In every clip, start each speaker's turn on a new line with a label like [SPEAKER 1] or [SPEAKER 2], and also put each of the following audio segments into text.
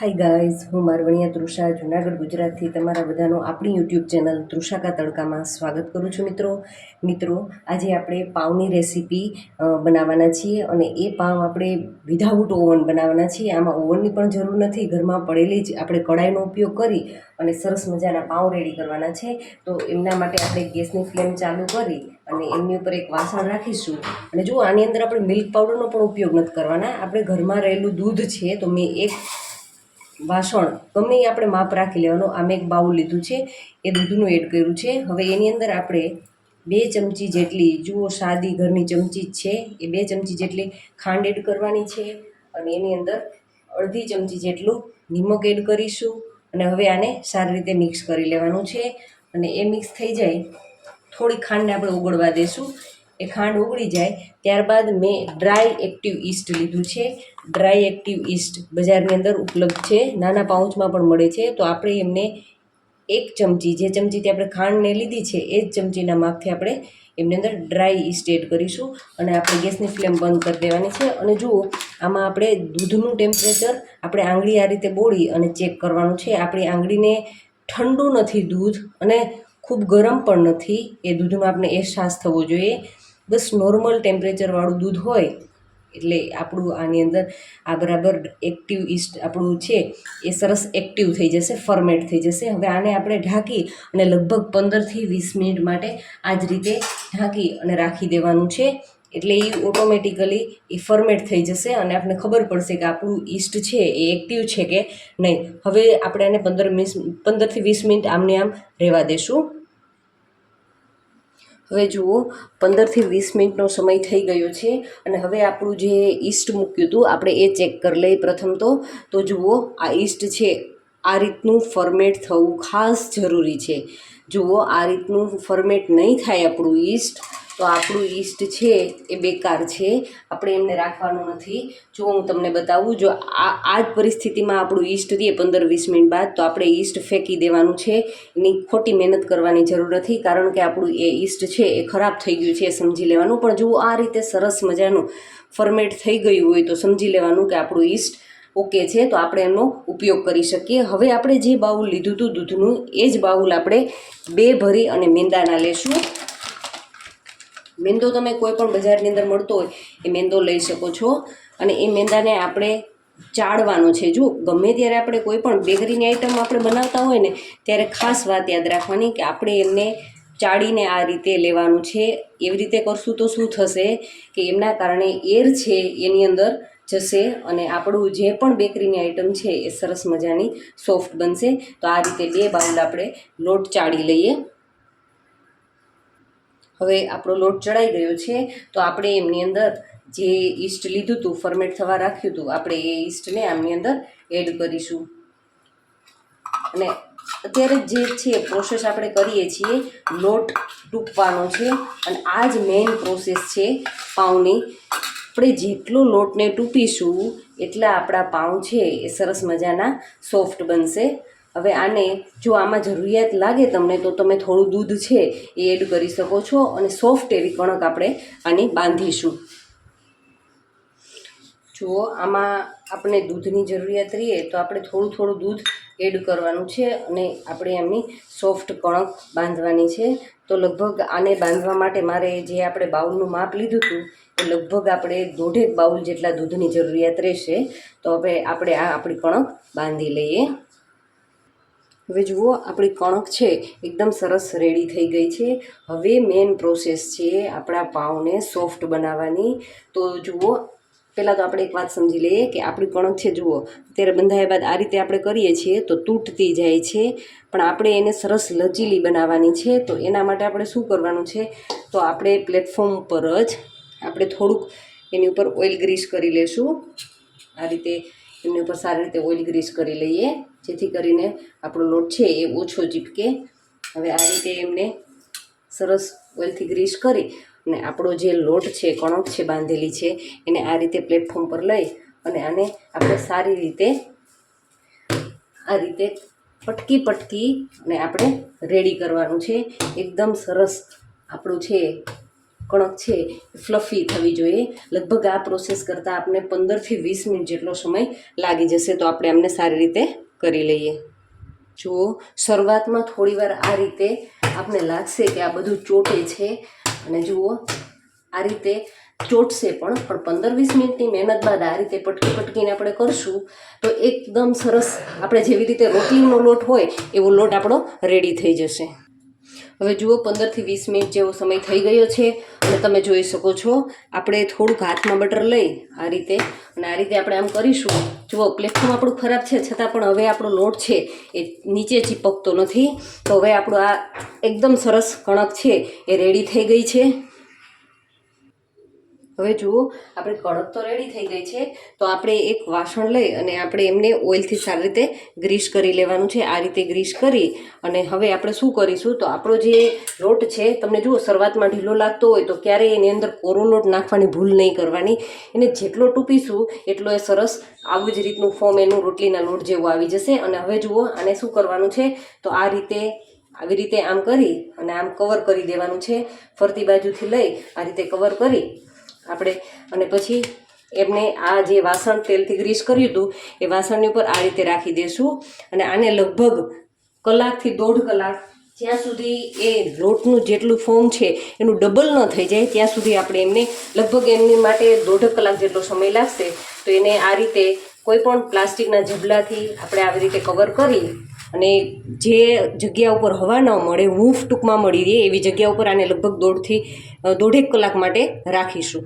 [SPEAKER 1] Hi guys હું મારવણિયા તૃષા, જુનાગઢ, ગુજરાતથી તમારા બધાનું આપણી યુટ્યુબ ચેનલ તૃષાકા તડકામાં સ્વાગત કરું છું મિત્રો. મિત્રો, આજે આપણે પાવની રેસીપી બનાવવાના છીએ અને એ પાવ આપણે વિધાઉટ ઓવન બનાવવાના છીએ. આમાં ઓવનની પણ જરૂર નથી, ઘરમાં પડેલી જ આપણે કડાઈનો ઉપયોગ કરી અને સરસ મજાના પાવ રેડી કરવાના છે. તો એમના માટે આપણે ગેસની ફ્લેમ ચાલુ કરી અને એમની ઉપર એક વાસણ રાખીશું. અને જો આની અંદર આપણે મિલ્ક પાવડરનો પણ ઉપયોગ નથી કરવાના. આપણે ઘરમાં રહેલું દૂધ છે, તો મેં એક વાસણ ગમે એ આપણે માપ રાખી લેવાનું. આમે એક બાઉલ લીધું છે, એ દૂધનું એડ કર્યું છે. હવે એની અંદર આપણે બે ચમચી જેટલી, જુઓ સાદી ઘરની ચમચી જ છે, એ બે ચમચી જેટલી ખાંડ એડ કરવાની છે અને એની અંદર અડધી ચમચી જેટલું નિમક એડ કરીશું અને હવે આને સારી રીતે મિક્સ કરી લેવાનું છે. અને એ મિક્સ થઈ જાય, થોડી ખાંડને આપણે ઉગળવા દેશું. એ ખાંડ ઉગળી જાય, ત્યારબાદ મેં ડ્રાય એક્ટિવ ઈસ્ટ લીધું છે. ડ્રાય એક્ટિવ ઈસ્ટ બજારની અંદર ઉપલબ્ધ છે. નાના પાઉચમાં પણ મળે છે. તો આપણે એમને એક ચમચી, જે ચમચીથી આપણે ખાંડને લીધી છે, એ જ ચમચીના માપથી આપણે એમની અંદર ડ્રાય ઈસ્ટ એડ કરીશું. અને આપણે ગેસની ફ્લેમ બંધ કરી દેવાની છે. અને જુઓ, આમાં આપણે દૂધનું ટેમ્પરેચર આપણે આંગળી આ રીતે બોળી અને ચેક કરવાનું છે. આપણી આંગળીને ઠંડુ નથી દૂધ અને ખૂબ ગરમ પણ નથી. એ દૂધનો આપણે અહેસાસ થવો જોઈએ. બસ નોર્મલ ટેમ્પરેચરવાળું દૂધ હોય, એટલે આપણું આની અંદર આ બરાબર એક્ટિવ ઇસ્ટ આપણું છે, એ સરસ એક્ટિવ થઈ જશે ફર્મેટ થઈ જશે. હવે આને આપણે ઢાંકી અને લગભગ પંદરથી વીસ મિનિટ માટે આ જ રીતે ઢાંકી અને રાખી દેવાનું છે. એટલે એ ઓટોમેટિકલી એ ફર્મેટ થઈ જશે અને આપણને ખબર પડશે કે આપણું ઈસ્ટ છે, એ એક્ટિવ છે કે નહીં. હવે આપણે આને પંદર મીસ પંદરથી વીસ મિનિટ આમને આમ રહેવા દેશું. હવે જુઓ, પંદરથી વીસ મિનિટનો સમય થઈ ગયો છે અને હવે આપણું જે ઈસ્ટ મૂક્યું હતું, આપણે એ ચેક કરી લઈએ પ્રથમ તો. તો જુઓ, આ ઈસ્ટ છે, આ રીતનું ફર્મેટ થવું ખાસ જરૂરી છે. જુઓ, આ રીતનું ફોર્મેટ નહીં થાય આપણું ઈસ્ટ. તો આપણું ઈસ્ટ છે, એ બેકાર છે. આપણે એમને રાખવાનું નથી. જો હું તમને બતાવું, જો આ આ જ પરિસ્થિતિમાં આપણું ઈસ્ટ દઈએ પંદર વીસ મિનિટ બાદ, તો આપણે ઈસ્ટ ફેંકી દેવાનું છે. એની ખોટી મહેનત કરવાની જરૂર નથી, કારણ કે આપણું એ ઈસ્ટ છે, એ ખરાબ થઈ ગયું છે, એ સમજી લેવાનું. પણ જો આ રીતે સરસ મજાનું ફર્મેટ થઈ ગયું હોય, તો સમજી લેવાનું કે આપણું ઈસ્ટ ઓકે છે, તો આપણે એનો ઉપયોગ કરી શકીએ. હવે આપણે જે બાઉલ લીધું હતું દૂધનું, એ જ બાઉલ આપણે બે ભરી અને મેંદાના લેશું. મેંદો તમે કોઈ પણ બજારની અંદર મળતો હોય, એ મેંદો લઈ શકો છો. અને એ મેંદાને આપણે ચાળવાનો છે. જો ગમે ત્યારે આપણે કોઈ પણ બેકરીની આઈટમ આપણે બનાવતા હોય ને, ત્યારે ખાસ વાત યાદ રાખવાની કે આપણે એમને ચાળીને આ રીતે લેવાનું છે. એવી રીતે કરશું તો શું થશે કે એમના કારણે એર છે એની અંદર જશે અને આપણું જે પણ બેકરીની આઈટમ છે એ સરસ મજાની સોફ્ટ બનશે. તો આ રીતે બે બાઉલ આપણે લોટ ચાળી લઈએ. હવે આપણો લોટ ચડાઈ ગયો છે, તો આપણે એમની અંદર જે ઈસ્ટ લીધું હતું ફર્મેટ થવા રાખ્યું હતું આપણે એ ઈસ્ટને આમની અંદર એડ કરીશું. અને અત્યારે જે છે પ્રોસેસ આપણે કરીએ છીએ, લોટ ટૂંકવાનો છે, અને આ જ મેઇન પ્રોસેસ છે પાઉની. આપણે જેટલો લોટને ટૂંપીશું એટલા આપણા પાઉં છે એ સરસ મજાના સોફ્ટ બનશે. હવે આને જો આમાં જરૂરિયાત લાગે તમને, તો તમે થોડું દૂધ છે એ એડ કરી શકો છો અને સોફ્ટ એવી કણક આપણે આની બાંધીશું. જુઓ આમાં આપણે દૂધની જરૂરિયાત રહીએ, તો આપણે થોડું થોડું દૂધ એડ કરવાનું છે અને આપણે એમની સોફ્ટ કણક બાંધવાની છે. તો લગભગ આને બાંધવા માટે મારે જે આપણે બાઉલનું માપ લીધું હતું, એ લગભગ આપણે દોઢેક બાઉલ જેટલા દૂધની જરૂરિયાત રહેશે. તો હવે આપણે આ આપણી કણક બાંધી લઈએ. હવે જુઓ, આપણી કણક છે, એકદમ સરસ રેડી થઈ ગઈ છે. હવે મેઇન પ્રોસેસ છે આપણા પાઉને સોફ્ટ બનાવવાની. તો જુઓ, પહેલાં તો આપણે એક વાત સમજી લઈએ કે આપણી કણક છે, જુઓ, અત્યારે બંધાયા બાદ આ રીતે આપણે કરીએ છીએ તો તૂટતી જાય છે. પણ આપણે એને સરસ લચીલી બનાવવાની છે. તો એના માટે આપણે શું કરવાનું છે? તો આપણે પ્લેટફોર્મ ઉપર જ આપણે થોડુંક એની ઉપર ઓઇલ ગ્રીસ કરી લેશું. આ રીતે એની ઉપર સારી રીતે ઓઇલ ગ્રીસ કરી લઈએ. જેથી કરીને આપણો લોટ છે એ ઓછો ચીપકે. હવે આ રીતે એમને સરસ ઓઇલથી ગ્રીસ કરી અને આપણો જે લોટ છે, કણક છે બાંધેલી છે, એને આ રીતે પ્લેટફોર્મ પર લઈ અને આને આપણે સારી રીતે, આ રીતે પટકી પટકી અને આપણે રેડી કરવાનું છે. એકદમ સરસ આપણું છે, કણક છે ફ્લફી થવી જોઈએ. લગભગ આ પ્રોસેસ કરતાં આપણે પંદરથી વીસ મિનિટ જેટલો સમય લાગી જશે, તો આપણે એમને સારી રીતે કરી લઈએ. જુઓ, શરૂઆતમાં થોડીવાર આ રીતે આપને લાગશે કે આ બધું ચોટે છે. અને જુઓ, આ રીતે ચોટશે પણ પણ પંદર વીસ મિનિટની મહેનત બાદ આ રીતે પટકી પટકીને આપણે કરશું, તો એકદમ સરસ આપણે જેવી રીતે રોટલીનો લોટ હોય, એવો લોટ આપણો રેડી થઈ જશે. હવે જુઓ પંદરથી વીસ મિનિટ જેવો સમય થઈ ગયો છે અને તમે જોઈ શકો છો, આપણે થોડુંક હાથમાં બટર લઈ આ રીતે અને આ રીતે આપણે આમ કરીશું. જુઓ પ્લેટફોર્મ આપણું ખરાબ છે, છતાં પણ હવે આપણો લોટ છે એ નીચે ચીપકતો નથી. તો હવે આપણું આ એકદમ સરસ કણક છે એ રેડી થઈ ગઈ છે. હવે જુઓ, આપણે કણક તો રેડી થઈ ગઈ છે, તો આપણે એક વાસણ લઈ અને આપણે એમને ઓઇલથી સારી રીતે ગ્રીસ કરી લેવાનું છે, આ રીતે ગ્રીસ કરી અને હવે આપણે શું કરીશું, તો આપણો જે લોટ છે, તમને જુઓ, શરૂઆતમાં ઢીલો લાગતો હોય તો ક્યારેય એની અંદર કોરો લોટ નાખવાની ભૂલ નહીં કરવાની. એને જેટલો ટૂંપીશું, એટલો એ સરસ આવું જ રીતનું ફોર્મ એનું રોટલીના લોટ જેવું આવી જશે. અને હવે જુઓ, આને શું કરવાનું છે, તો આ રીતે, આવી રીતે આમ કરી અને આમ કવર કરી દેવાનું છે. ફરતી બાજુથી લઈ આ રીતે કવર કરી આપણે અને પછી એમને આ જે વાસણ તેલથી ગ્રીસ કર્યું હતું, એ વાસણની ઉપર આ રીતે રાખી દઈશું અને આને લગભગ કલાકથી દોઢ કલાક જ્યાં સુધી એ લોટનું જેટલું ફોર્મ છે એનું ડબલ ન થઈ જાય, ત્યાં સુધી આપણે એમને લગભગ એમની માટે દોઢ કલાક જેટલો સમય લાગશે. તો એને આ રીતે કોઈ પણ પ્લાસ્ટિકના ઝબલાથી આપણે આવી રીતે કવર કરી અને જે જગ્યા ઉપર હવા ન મળે, હૂંફ ટૂંકમાં મળી રહે એવી જગ્યા ઉપર આને લગભગ દોઢથી દોઢેક કલાક માટે રાખીશું.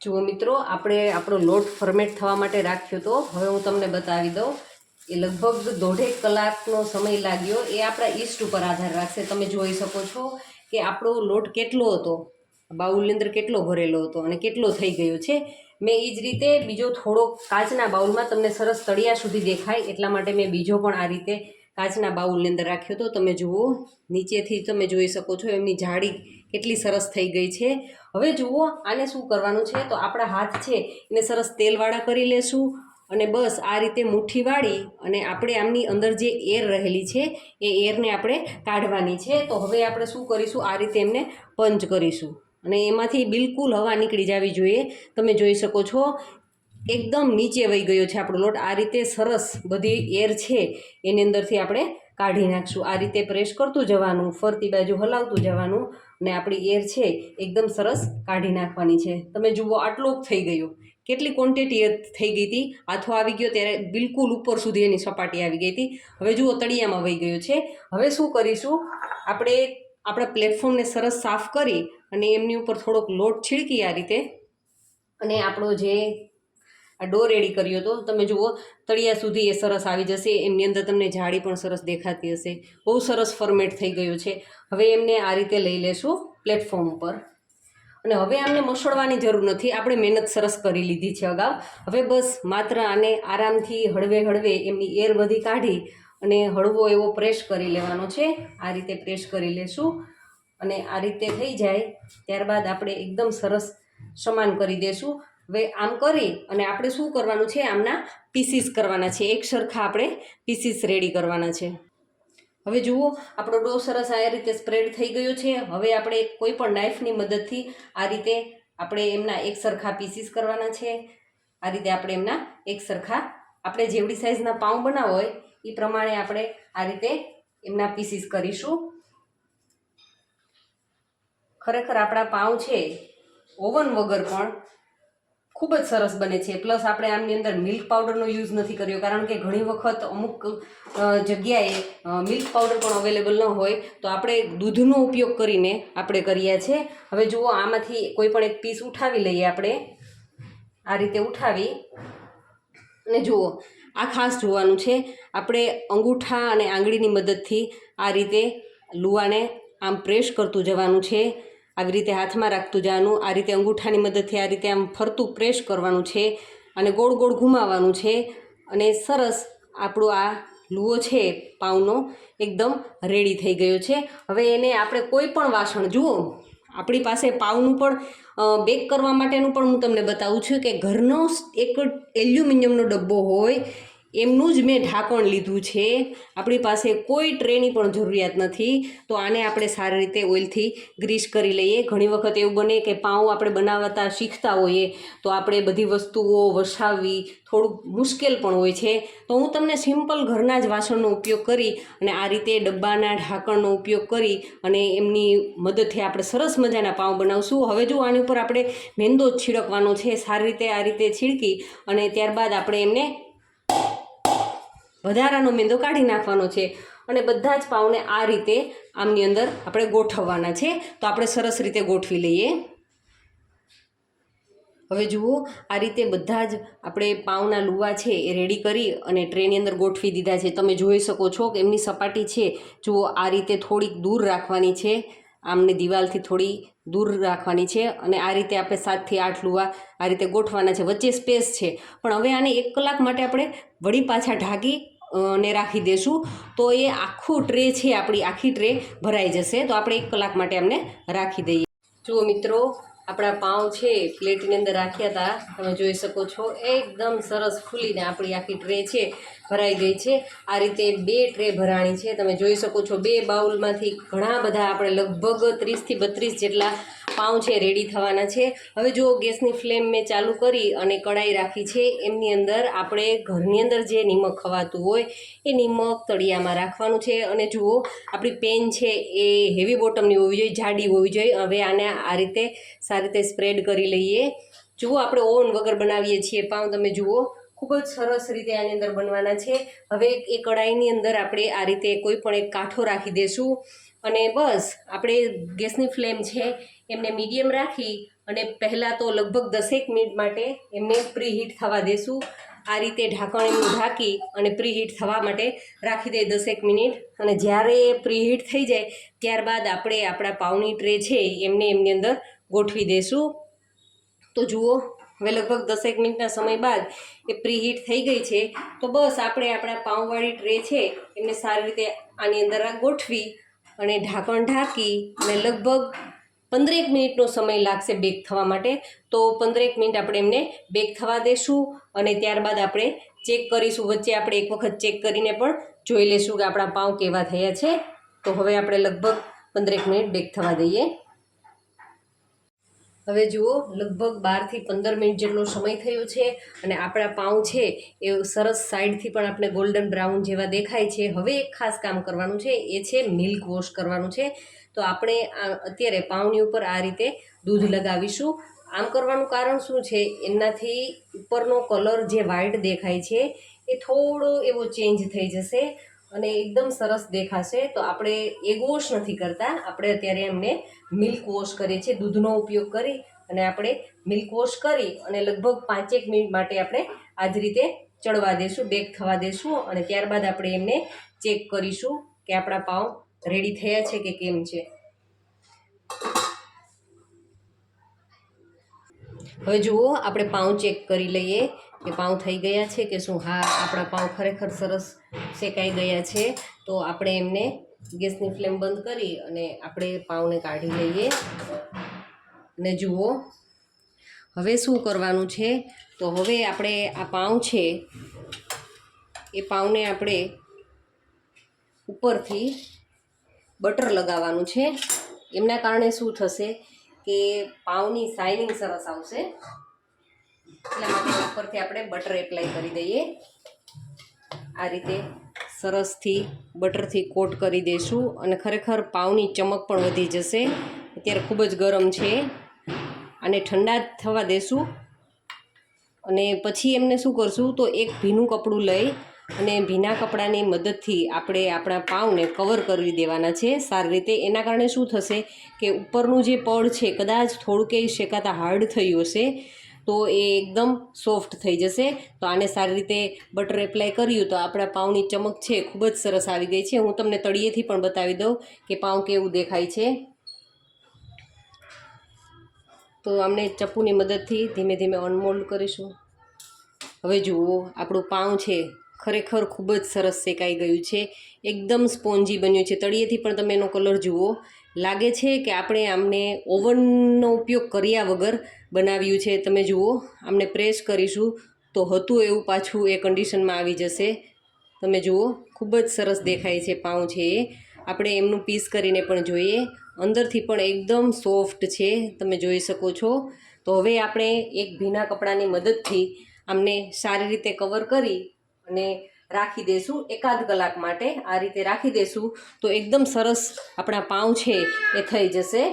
[SPEAKER 1] જુઓ મિત્રો, આપણે આપણો લોટ ફર્મેટ થવા માટે રાખ્યો તો હવે હું તમને બતાવી દઉં. એ લગભગ દોઢેક કલાકનો સમય લાગ્યો. એ આપણા ઈસ્ટ ઉપર આધાર રાખશે. તમે જોઈ શકો છો કે આપણો લોટ કેટલો હતો, બાઉલની અંદર કેટલો ભરેલો હતો અને કેટલો થઈ ગયો છે. મેં એ જ રીતે બીજો થોડો કાચના બાઉલમાં તમને સરસ તળિયા સુધી દેખાય. એટલા માટે મેં બીજો પણ આ રીતે કાચના બાઉલની અંદર રાખ્યો હતો તમે જુઓ, નીચેથી તમે જોઈ શકો છો એમની જાડી કેટલી સરસ થઈ ગઈ છે. હવે જુઓ આને શું કરવાનું છે? તો આપણા હાથ છે એને સરસ તેલવાળા કરી લેશું અને બસ આ રીતે મુઠ્ઠી વાળી અને આપણે આમની અંદર જે એર રહેલી છે એ એરને આપણે કાઢવાની છે. તો હવે આપણે શું કરીશું? આ રીતે એમને પંચ કરીશું. અને એમાંથી બિલકુલ હવા નીકળી જવી જોઈએ. તમે જોઈ શકો છો એકદમ નીચે વહી ગયો છે આપણો લોટ. આ રીતે સરસ બધી એર છે એની અંદરથી આપણે કાઢી નાખશું. આ રીતે પ્રેસ કરતું જવાનું, ફરતી બાજુ હલાવતું જવાનું અને આપણી એર છે એકદમ સરસ કાઢી નાખવાની છે. તમે જુઓ, આટલો થઈ ગયો. કેટલી ક્વોન્ટિટી થઈ ગઈ હતી. આથો આવી ગયો ત્યારે બિલકુલ ઉપર સુધી એની સપાટી આવી ગઈ હતી. હવે જુઓ, તળિયામાં વહી ગયો છે. હવે શું કરીશું? આપણે આપણા પ્લેટફોર્મને સરસ સાફ કરી અને એમની ઉપર થોડોક લોટ છીડકી આ રીતે. અને આપણો જે આ ડો રેડી કર્યો હતો. તમે જુઓ, તળિયા સુધી એ સરસ આવી જશે. એમની અંદર તમને જાળી પણ સરસ દેખાતી હશે. બહુ સરસ ફોર્મેટ થઈ ગયું છે. હવે એમને આ રીતે લઈ લેશું પ્લેટફોર્મ પર અને હવે આમને મસળવાની જરૂર નથી. આપણે મહેનત સરસ કરી લીધી છે અગાઉ. હવે બસ માત્ર આને આરામથી હળવે હળવે એમની એર બધી કાઢી અને હળવો એવો પ્રેસ કરી લેવાનો છે. આ રીતે પ્રેસ કરી લેશું. અને આ રીતે થઈ જાય. ત્યારબાદ આપણે એકદમ સરસ સમાન કરી દેશું. હવે આમ કરી અને આપણે શું કરવાનું છે? આમના પીસીસ કરવાના છે. એક સરખા આપણે પીસીસ રેડી કરવાના છે. હવે જુઓ, આપણો ડો સરસ આ રીતે સ્પ્રેડ થઈ ગયો છે. હવે આપણે કોઈ પણ નાઇફની મદદથી આ રીતે આપણે એમના એક સરખા પીસીસ કરવાના છે. આ રીતે આપણે એમના એક સરખા, આપણે જેવડી સાઇઝના પાઉં બનાવો હોય એ પ્રમાણે આપણે આ રીતે એમના પીસીસ કરીશું. ખરેખર આપણા પાઉં છે, ઓવન વગર પણ ખૂબ જ સરસ બને છે. પ્લસ આપણે આમની અંદર મિલ્ક પાવડરનો યુઝ નથી કર્યો, કારણ કે ઘણી વખત અમુક જગ્યાએ મિલ્ક પાવડર પણ અવેલેબલ ન હોય, તો આપણે દૂધનો ઉપયોગ કરીને આપણે કરીએ છીએ હવે જુઓ, આમાંથી કોઈ પણ એક પીસ ઉઠાવી લઈએ આપણે. આ રીતે ઉઠાવી અને જુઓ, આ ખાસ જોવાનું છે. આપણે અંગૂઠા અને આંગળીની મદદથી આ રીતે લુવાને આમ પ્રેસ કરતું જવાનું છે. આવી રીતે હાથમાં રાખતું જવાનું આ રીતે અંગૂઠાની મદદથી આ રીતે આમ ફરતું પ્રેસ કરવાનું છે અને ગોળ ગોળ ઘુમાવવાનું છે. અને સરસ આપણો આ લુઓ છે, પાઉનો, એકદમ રેડી થઈ ગયો છે. હવે એને આપણે કોઈ પણ વાસણ, જુઓ, આપણી પાસે પાઉનું પણ બેક કરવા માટેનું પણ હું તમને બતાવું છું કે ઘરનો એક એલ્યુમિનિયમનો ડબ્બો હોય એમનું જ મેં ઢાંકણ લીધું છે. આપણી પાસે કોઈ ટ્રેની પણ જરૂરિયાત નથી. તો આને આપણે સારી રીતે ઓઇલથી ગ્રીસ કરી લઈએ. ઘણી વખત એવું બને કે પાઉં આપણે બનાવતા શીખતા હોઈએ, તો આપણે બધી વસ્તુઓ વસાવવી થોડુંક મુશ્કેલ પણ હોય છે. તો હું તમને સિમ્પલ ઘરના જ વાસણનો ઉપયોગ કરી અને આ રીતે ડબ્બાના ઢાંકણનો ઉપયોગ કરી અને એમની મદદથી આપણે સરસ મજાના પાઉં બનાવશું. હવે જો આની ઉપર આપણે મેંદો છીડકવાનો છે, સારી રીતે આ રીતે છીડકી અને ત્યારબાદ આપણે એમને વધારાનો મેંદો કાઢી નાખવાનો છે. અને બધા જ પાઉને આ રીતે આમની અંદર આપણે ગોઠવવાના છે. તો આપણે સરસ રીતે ગોઠવી લઈએ. હવે જુઓ, આ રીતે બધા જ આપણે પાઉના લુવા છે એ રેડી કરી અને ટ્રેની અંદર ગોઠવી દીધા છે. તમે જોઈ શકો છો કે એમની સપાટી છે. જુઓ, આ રીતે થોડીક દૂર રાખવાની છે. આમને દિવાલથી થોડી દૂર રાખવાની છે અને આ રીતે આપણે સાતથી આઠ લુવા આ રીતે ગોઠવાના છે. વચ્ચે સ્પેસ છે. પણ હવે આને એક કલાક માટે આપણે વળી પાછા ઢાંકી ને રાખી દેશું. તો એ આખો ટ્રે છે, આપણી આખી ટ્રે ભરાઈ જશે. તો આપણે એક કલાક માટે અમને રાખી દઈએ. જુઓ મિત્રો, આપણા પાઉં છે, પ્લેટની અંદર રાખ્યા હતા. તમે જોઈ શકો છો, એકદમ સરસ ખુલીને આપણી આખી ટ્રે છે. ભરાઈ ગઈ છે. આ રીતે બે ટ્રે ભરાણી છે. તમે જોઈ શકો છો બે બાઉલમાંથી ઘણા બધા આપણે લગભગ ત્રીસથી બત્રીસ જેટલા પાઉં છે રેડી થવાના છે. હવે જો ગેસની ફ્લેમ મેં ચાલુ કરી અને કડાઈ રાખી છે. એમની અંદર આપણે ઘરની અંદર જે નિમક ખવાતું હોય એ નિમક તળિયામાં રાખવાનું છે. અને જુઓ આપણી પેન છે એ હેવી બોટમની હોવી જોઈએ, જાડી હોવી જોઈએ. હવે આને આ રીતે સારી રીતે સ્પ્રેડ કરી લઈએ. જુઓ આપણે ઓવન વગર બનાવીએ છીએ પાઉં. તમે જુઓ ખૂબ જ સરસ રીતે આની અંદર બનવાના છે. હવે એ કડાઈની અંદર આપણે આ રીતે કોઈ પણ એક કાંઠો રાખી દઈશું અને બસ આપણે ગેસની ફ્લેમ છે એમને મીડિયમ રાખી અને પહેલાં તો લગભગ દસેક મિનિટ માટે એમને પ્રીહીટ થવા દેશું. આ રીતે ઢાંકણ એમનું ઢાંકી અને પ્રીહીટ થવા માટે રાખી દઈએ દસેક મિનિટ. અને જ્યારે એ પ્રીહીટ થઈ જાય ત્યારબાદ આપણે આપણા પાઉની ટ્રે છે એમને એમની અંદર ગોઠવી દઈશું તો જુઓ હવે લગભગ દસેક મિનિટના સમય બાદ એ પ્રીહીટ થઈ ગઈ છે, તો બસ આપણે આપણા પાઉંવાળી ટ્રે છે એમને સારી રીતે આની અંદર ગોઠવી અને ઢાંકણ ઢાંકી અને લગભગ પંદરેક મિનિટનો સમય લાગશે બેક થવા માટે. તો પંદરેક મિનિટ આપણે એમને બેક થવા દેશું અને ત્યારબાદ આપણે ચેક કરીશું. વચ્ચે આપણે એક વખત ચેક કરીને પણ જોઈ લેશું કે આપણા પાઉં કેવા થયા છે. તો હવે આપણે લગભગ પંદરેક મિનિટ બેક થવા દઈએ. હવે જુઓ, લગભગ બારથી પંદર મિનિટ જેટલો સમય થયો છે અને આપણા પાઉં છે એ સરસ સાઈડથી પણ આપણે ગોલ્ડન બ્રાઉન જેવા દેખાય છે. હવે એક ખાસ કામ કરવાનું છે, એ છે મિલ્ક વોશ કરવાનું છે. તો આપણે અત્યારે પાઉંની ઉપર આ રીતે દૂધ લગાવીશું. આમ કરવાનું કારણ શું છે? એનાથી ઉપરનો કલર જે વ્હાઈટ દેખાય છે, એ થોડો એવો ચેન્જ થઈ જશે. અને એકદમ સરસ દેખાશે. તો આપણે એગ વોશ નથી કરતા. આપણે અત્યારે એમને મિલ્ક વોશ કરીએ છીએ. દૂધનો ઉપયોગ કરી અને આપણે મિલ્ક વોશ કરી અને લગભગ પાંચેક મિનિટ માટે આપણે આ જ રીતે ચડવા દેશું બેક થવા દેશું અને ત્યારબાદ આપણે એમને ચેક કરીશું કે આપણા પાઉં રેડી થયા છે કે કેમ છે. હવે જુઓ, આપણે પાઉં ચેક કરી લઈએ. કે પાઉં થઈ ગયા છે કે શું? હા, આપણા પાઉં ખરેખર સરસ શેકાઈ ગયા છે. તો આપણે એમને ગેસની ફ્લેમ બંધ કરી અને આપણે પાઉંને કાઢી લઈએ. ને જુઓ, હવે શું કરવાનું છે? તો હવે આપણે આ પાઉં છે, એ પાઉંને આપણે ઉપરથી બટર લગાવવાનું છે. એમના કારણે શું થશે કે પાઉંની સાઇનિંગ સરસ આવશે. એટલા માટે ઉપરથી આપણે બટર એપ્લાય કરી દઈએ. આ રીતે સરસથી બટરથી કોટ કરી દઈશું અને ખરેખર પાઉની ચમક પણ વધી જશે. અત્યારે ખૂબ જ ગરમ છે. અને ઠંડા થવા દેશું. અને પછી એમને શું કરશું તો એક ભીનું કપડું લઈ અને ભીના કપડાની મદદથી આપણે આપણા પાઉને કવર કરી દેવાના છે. સારી રીતે એના કારણે શું થશે કે ઉપરનું જે પડ છે, કદાચ થોડું કંઈ શેકાતા હાર્ડ થયું હશે. તો એ એકદમ સોફ્ટ થઈ જશે. તો આને સારી રીતે બટર એપ્લાય કર્યું તો આપણા પાઉની ચમક છે, ખૂબ જ સરસ આવી ગઈ છે. હું તમને તળિયેથી પણ બતાવી દઉં કે પાઉં કેવું દેખાય છે. તો આમને ચપ્પુની મદદથી ધીમે ધીમે અનમોલ્ડ કરીશું. હવે જુઓ, આપણું પાઉં છે, ખરેખર ખૂબ જ સરસ શેકાઈ ગયું છે. એકદમ સ્પોન્જી બન્યું છે. તળિયેથી પણ તમે એનો કલર જુઓ. લાગે છે કે આપણે આમને ઓવનનો ઉપયોગ કર્યા વગર બનાવ્યું છે? તમે જુઓ, આમને પ્રેસ કરીશું તો હતું એવું પાછું એ કન્ડિશનમાં આવી જશે. તમે જુઓ, ખૂબ જ સરસ દેખાય છે, પાઉં છે એ. આપણે એમનું પીસ કરીને પણ જોઈએ. અંદરથી પણ એકદમ સોફ્ટ છે, તમે જોઈ શકો છો. તો હવે આપણે એક ભીના કપડાની મદદથી આમને સારી રીતે કવર કરી અને રાખી દેશું એકાદ કલાક માટે. આ રીતે રાખી દેશું તો એકદમ સરસ આપણા પાઉં છે એ થઈ જશે.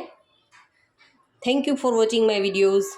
[SPEAKER 1] Thank you for watching my videos